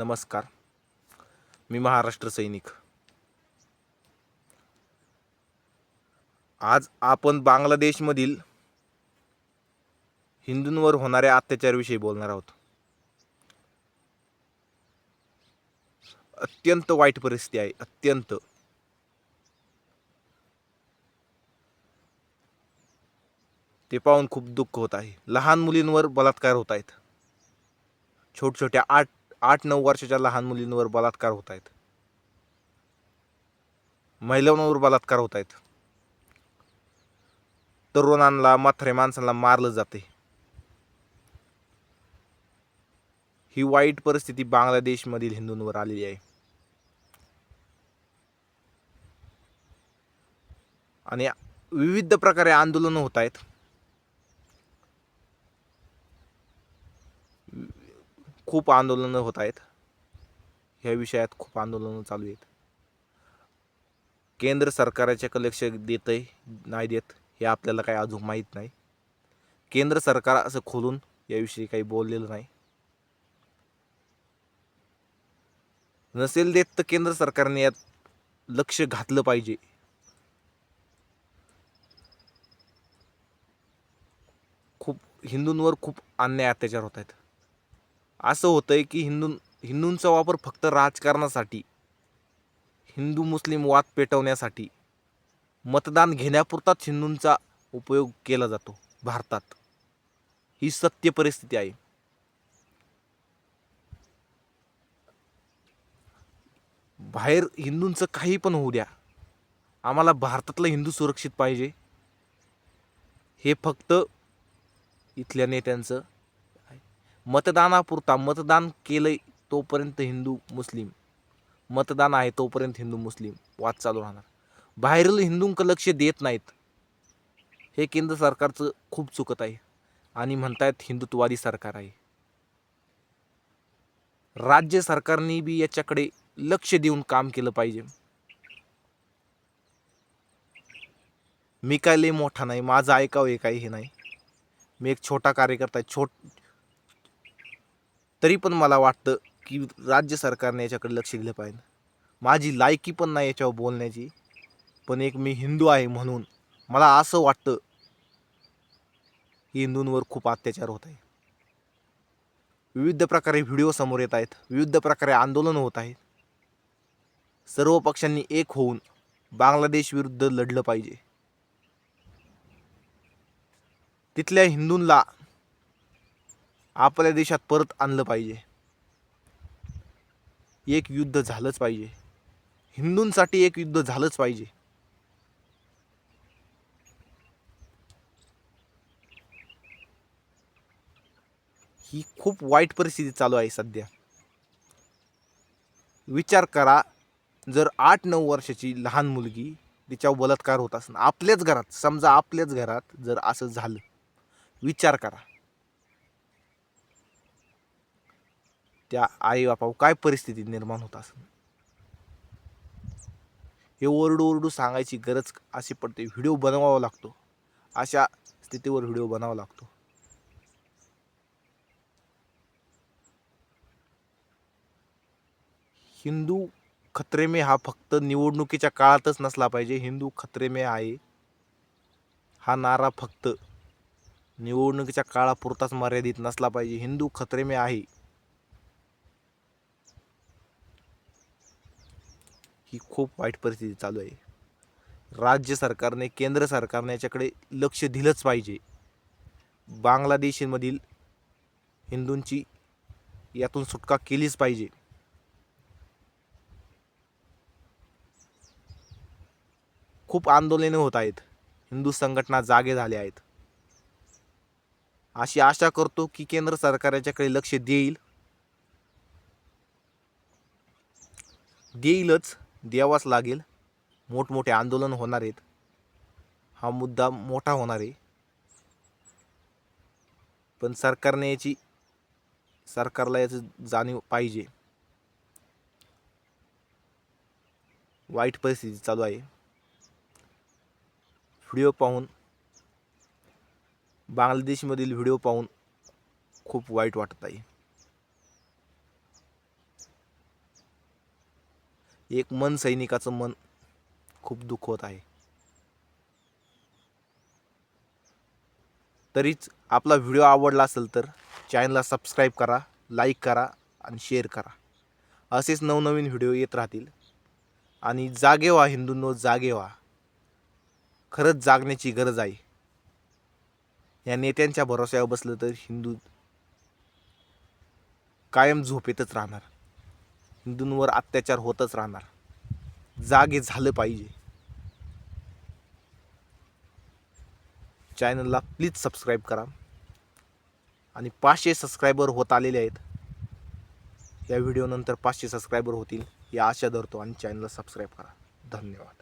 नमस्कार. मी महाराष्ट्र सैनिक. आज आपण बांगलादेशमधील हिंदूंवर होणाऱ्या अत्याचाराविषयी बोलणार आहोत. अत्यंत वाईट परिस्थिती आहे अत्यंत. ते पाहून खूप दुःख होत आहे. लहान मुलींवर बलात्कार होत आहेत. छोट छोट्या आठ आठ नऊ वर्षाच्या लहान मुलींवर बलात्कार होत आहेत. महिलांवर बलात्कार होत आहेत. तरुणांना म्हातारे माणसांना मारलं जाते. ही वाईट परिस्थिती बांगलादेशमधील हिंदूंवर आलेली आहे. आणि विविध प्रकारे आंदोलन होत आहेत. खूप आंदोलनं होत आहेत. ह्या विषयात खूप आंदोलनं चालू आहेत. केंद्र सरकाराच्या लक्ष देत आहे नाही देत हे आपल्याला काही अजून माहीत नाही. केंद्र सरकार असं खोलून याविषयी काही बोललेलं नाही. नसेल देत तर केंद्र सरकारने यात लक्ष घातलं पाहिजे. खूप हिंदूंवर खूप अन्याय अत्याचार होत आहेत. असं होतं आहे की हिंदू हिंदूंचा वापर फक्त राजकारणासाठी हिंदू मुस्लिम वाद पेटवण्यासाठी मतदान घेण्यापुरताच हिंदूंचा उपयोग केला जातो भारतात. ही सत्य परिस्थिती आहे. बाहेर हिंदूंचं काही पण होऊ द्या. आम्हाला भारतातलं हिंदू सुरक्षित पाहिजे. हे फक्त इथल्या नेत्यांचं मतदानापुरता मतदान केलंय तोपर्यंत हिंदू मुस्लिम. मतदान आहे तोपर्यंत हिंदू मुस्लिम. वाद चालू राहणार. बाहेरील हिंदूंक लक्ष देत नाहीत. हे केंद्र सरकारचं खूप चुकत आहे. आणि म्हणतायत हिंदुत्ववादी सरकार आहे. राज्य सरकारने बी याच्याकडे लक्ष देऊन काम केलं पाहिजे. मी काय लय मोठा नाही. माझं ऐकावं हे काही हे नाही. मी एक छोटा कार्यकर्ता आहे. छोट तरी पण मला वाटतं की राज्य सरकारने याच्याकडे लक्ष दिलं पाहिजे. माझी लायकी पण नाही याच्यावर बोलण्याची. पण एक मी हिंदू आहे म्हणून मला असं वाटतं की हिंदूंवर खूप अत्याचार होत आहे. विविध प्रकारे व्हिडिओ समोर येत आहेत. विविध प्रकारे आंदोलन होत आहेत. सर्व पक्षांनी एक होऊन बांगलादेश विरुद्ध लढलं पाहिजे. तिथल्या हिंदूंना आपल्या देशात परत आणलं पाहिजे. एक युद्ध झालंच पाहिजे. हिंदूंसाठी एक युद्ध झालंच पाहिजे. ही खूप वाईट परिस्थिती चालू आहे सध्या. विचार करा जर आठ नऊ वर्षाची लहान मुलगी तिच्यावर बलात्कार होत असणं आपल्याच घरात समजा आपल्याच घरात जर असं झालं विचार करा. त्या आई बापावर काय परिस्थिती निर्माण होत असेल? हे ओरडू ओरडू सांगायची गरज अशी पडते. व्हिडिओ बनवावा लागतो. अशा स्थितीवर व्हिडिओ बनावा लागतो. हिंदू खत्रेमे हा फक्त निवडणुकीच्या काळातच नसला पाहिजे. हिंदू खत्रेमे आहे. हा नारा फक्त निवडणुकीच्या काळापुरताच मर्यादित नसला पाहिजे. हिंदू खत्रेमे आहे. ही खूप वाईट परिस्थिती चालू आहे. राज्य सरकारने केंद्र सरकारने याच्याकडे लक्ष दिलंच पाहिजे. बांगलादेशमधील हिंदूंची यातून सुटका केलीच पाहिजे. खूप आंदोलने होत आहेत. हिंदू संघटना जागे झाल्या आहेत. अशी आशा करतो की केंद्र सरकार याच्याकडे लक्ष देईल. देईलच. द्यावाच लागेल. मोठमोठे आंदोलन होणार आहेत. हा मुद्दा मोठा होणार आहे. पण सरकारने याची सरकारला याचं जाणीव पाहिजे. वाईट परिस्थिती चालू आहे. व्हिडिओ पाहून बांगलादेशमधील व्हिडिओ पाहून खूप वाईट वाटत आहे. एक मन सैनिकाचं मन खूप दुखवत आहे. तरीच आपला व्हिडिओ आवडला असेल तर चॅनलला सबस्क्राईब करा लाईक करा आणि शेअर करा. असेच नवनवीन व्हिडिओ येत राहतील. आणि जागे व्हा हिंदूंनो जागे व्हा. खरंच जागण्याची गरज आहे. या नेत्यांच्या भरोश्यावर बसलं तर हिंदू कायम झोपेतच राहणार. हिंदूंवर अत्याचार होतच राहणार. जागे झालं पाहिजे. चॅनलला प्लीज सबस्क्राईब करा. आणि पाचशे सबस्क्रायबर होत आलेले आहेत. या व्हिडिओनंतर पाचशे सबस्क्रायबर होतील. या आशा धरतो आणि चॅनलला सबस्क्राईब करा. धन्यवाद.